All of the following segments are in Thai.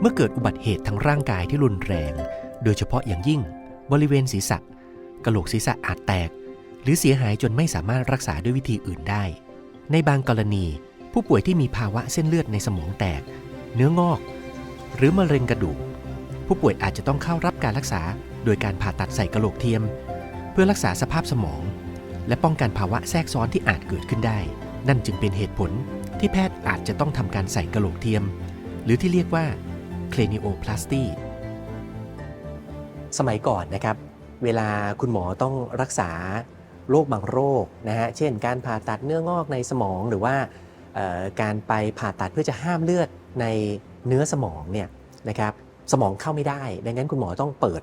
เมื่อเกิดอุบัติเหตุทางร่างกายที่รุนแรง โดยเฉพาะอย่างยิ่ง บริเวณศีรษะกระโหลกศีรษะอาจแตก หรือเสียหายจนไม่สามารถรักษาด้วยวิธีอื่นได้ ในบางกรณี ผู้ป่วยที่มีภาวะเส้นเลือดในสมองแตก เนื้องอก หรือมะเร็งกระดูก ผู้ป่วยอาจจะต้องเข้ารับการรักษา โดยการผ่าตัดใส่กระโหลกเทียม เพื่อรักษาสภาพสมอง และป้องกันภาวะแทรกซ้อนที่อาจเกิดขึ้นได้ นั่นจึงเป็นเหตุผลที่แพทย์อาจจะต้องทำการใส่กระโหลกเทียม หรือที่เรียกว่า cranioplasty สมัยก่อนนะครับ เวลาคุณหมอต้องรักษาโรคบางโรคนะฮะ เช่น การผ่าตัดเนื้องอกในสมองหรือว่าการไปผ่าตัดเพื่อจะห้ามเลือดในเนื้อสมองเนี่ยนะครับสมองเข้าไม่ได้ ดังนั้นคุณหมอต้องเปิด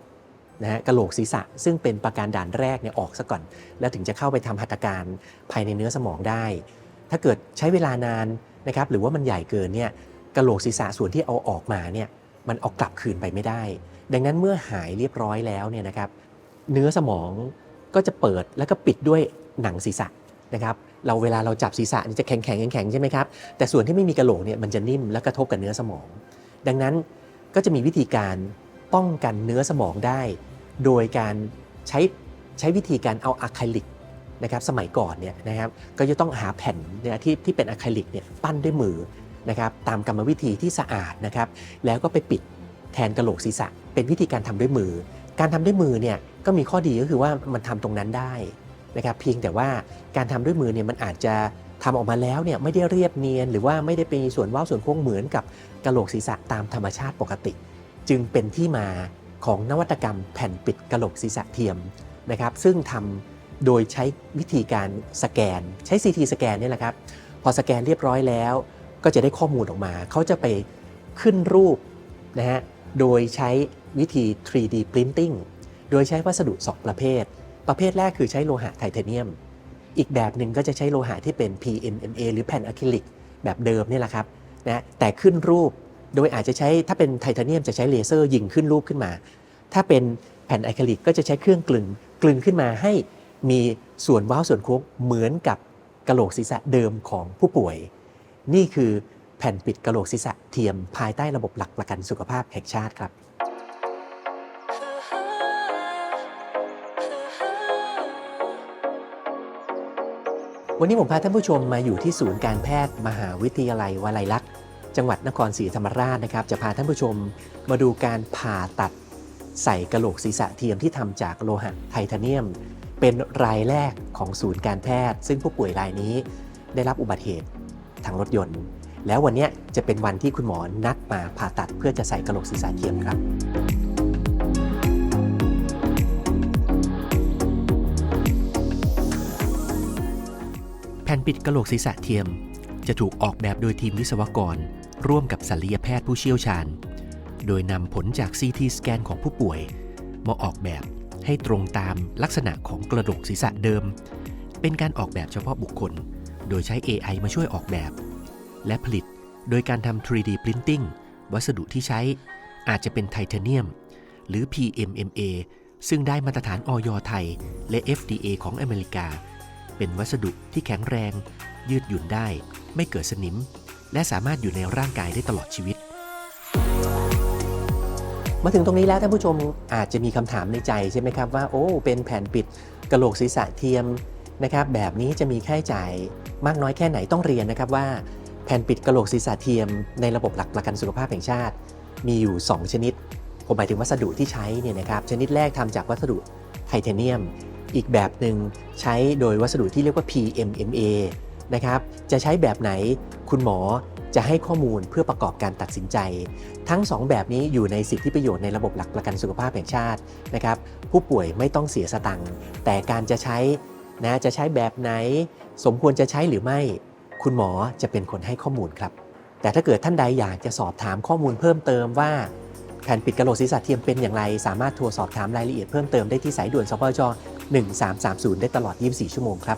นะฮะกระโหลกศีรษะ ซึ่งเป็นประการด่านแรกเนี่ยออกซะก่อน แล้วถึงจะเข้าไปทำหัตถการภายในเนื้อสมองได้ ถ้าเกิดใช้เวลานานนะครับหรือว่ามันใหญ่เกินเนี่ย กระโหลกศีรษะส่วนที่เอาออกมาเนี่ยมันเอากลับคืนไปไม่ได้ ดังนั้นเมื่อหายเรียบร้อยแล้วเนี่ยนะครับเนื้อสมองก็จะเปิดแล้วก็ปิดด้วยหนังศีรษะนะครับเราเวลาเราจับศีรษะนี่จะแข็งแข็งแข็งใช่ไหมครับแต่ส่วนที่ไม่มีกระโหลกเนี่ยมันจะนิ่มและกระทบกับเนื้อสมอง ดังนั้นก็จะมีวิธีการป้องกันเนื้อสมองได้ โดยการใช้ใช้วิธีการเอาอะคริลิกนะครับสมัยก่อนเนี่ยนะครับก็จะต้องหาแผ่นเนี่ยที่ที่เป็นอะคริลิกเนี่ยปั้นด้วยมือ นะครับตามกรรมวิธีที่สะอาดนะครับแล้วก็ไปปิดแทนกระโหลกศีรษะ เป็นวิธีการทำด้วยมือ การทำด้วยมือเนี่ยก็มีข้อดีก็คือว่ามันทำตรงนั้นได้นะครับเพียงแต่ว่าการทำด้วยมือเนี่ยมันอาจจะทำออกมาแล้วเนี่ยไม่ได้เรียบเนียน หรือว่าไม่ได้เป็นส่วนว้าส่วนโค้งเหมือนกับกระโหลกศีรษะตามธรรมชาติปกติ จึงเป็นที่มาของนวัตกรรมแผ่นปิดกระโหลกศีรษะเทียมนะครับซึ่งทำโดยใช้วิธีการสแกน ใช้ CT สแกนเนี่ยแหละครับพอสแกนเรียบร้อยแล้ว ก็จะได้ข้อมูลออกมา เขาจะไปขึ้นรูปนะฮะ โดยใช้วิธี 3D Printing โดยใช้วัสดุ 2 ประเภท ประเภทแรกคือใช้โลหะไทเทเนียม อีกแบบหนึ่งก็จะใช้โลหะที่เป็น PMMA หรือแผ่นอะคริลิกแบบเดิมนี่แหละครับนะแต่ขึ้นรูปโดยอาจจะใช้ถ้าเป็นไทเทเนียมจะใช้เลเซอร์ยิงขึ้นรูปขึ้นมา ถ้าเป็นแผ่นอะคริลิกก็จะใช้เครื่องกลึงกลึงขึ้นมาให้มีส่วนว้าส่วนโค้งเหมือนกับกระโหลกศีรษะเดิมของผู้ป่วย นี่คือแผ่นปิดกระโหลกศีรษะเทียมภายใต้ระบบหลักประกันสุขภาพแห่งชาติครับวันนี้ผมพาท่านผู้ชมมาอยู่ที่ศูนย์การแพทย์มหาวิทยาลัยวลัยลักษณ์ จังหวัดนครศรีธรรมราชนะครับ จะพาท่านผู้ชมมาดูการผ่าตัด ใส่กระโหลกศีรษะเทียมที่ทำจากโลหะไทเทเนียม เป็นรายแรกของศูนย์การแพทย์ ซึ่งผู้ป่วยรายนี้ได้รับอุบัติเหตุ ทางรถยนต์ แล้ววันนี้จะเป็นวันที่คุณหมอนัดมาผ่าตัดเพื่อจะใส่กระโหลกศีรษะเทียมครับแผ่นปิดกระโหลกศีรษะเทียม จะถูกออกแบบโดยทีมวิศวกร ร่วมกับศัลยแพทย์ผู้เชี่ยวชาญ โดยนำผลจาก CT สแกนของผู้ป่วย มาออกแบบให้ตรงตามลักษณะของกระโหลกศีรษะเดิม เป็นการออกแบบเฉพาะบุคคล โดยใช้ AI มาช่วยออกแบบ และผลิตโดยการทำ 3D Printing วัสดุที่ใช้อาจจะเป็นไทเทเนียม หรือ PMMA ซึ่งได้มาตรฐานออยไทย และ FDA ของอเมริกา เป็นวัสดุที่แข็งแรง ยืดหยุ่นได้ ไม่เกิดสนิม และสามารถอยู่ในร่างกายได้ตลอดชีวิต มาถึงตรงนี้แล้วท่านผู้ชมอาจจะมีคำถามในใจใช่ไหมครับว่า โอ้ เป็นแผ่นปิดกระโหลกศีรษะเทียม นะครับแบบนี้จะมีค่าใช้จ่ายมากน้อยแค่ไหนต้องเรียนนะครับว่าแผ่นปิดกระโหลกศีรษะเทียมในระบบหลักประกันสุขภาพแห่งชาติ มีอยู่ 2 ชนิด ผมหมายถึงวัสดุที่ใช้เนี่ยนะครับชนิดแรกทำจากวัสดุไทเทเนียม อีกแบบหนึ่งใช้โดยวัสดุที่เรียกว่า PMMA นะครับจะใช้แบบไหนคุณหมอจะให้ข้อมูลเพื่อประกอบการตัดสินใจ ทั้ง 2 แบบนี้อยู่ในสิทธิประโยชน์ในระบบหลักประกันสุขภาพแห่งชาตินะครับผู้ป่วยไม่ต้องเสียสตังค์แต่การจะใช้ นะจะใช้แบบไหน สมควรจะใช้หรือไม่ คุณหมอจะเป็นคนให้ข้อมูลครับ แต่ถ้าเกิดท่านใดอยากจะสอบถามข้อมูลเพิ่มเติมว่าแผ่นปิดกระโหลกศีรษะเทียมเป็นอย่างไร สามารถโทรสอบถามรายละเอียดเพิ่มเติมได้ที่สายด่วนสปจ1330 ได้ตลอด 24 ชั่วโมงครับ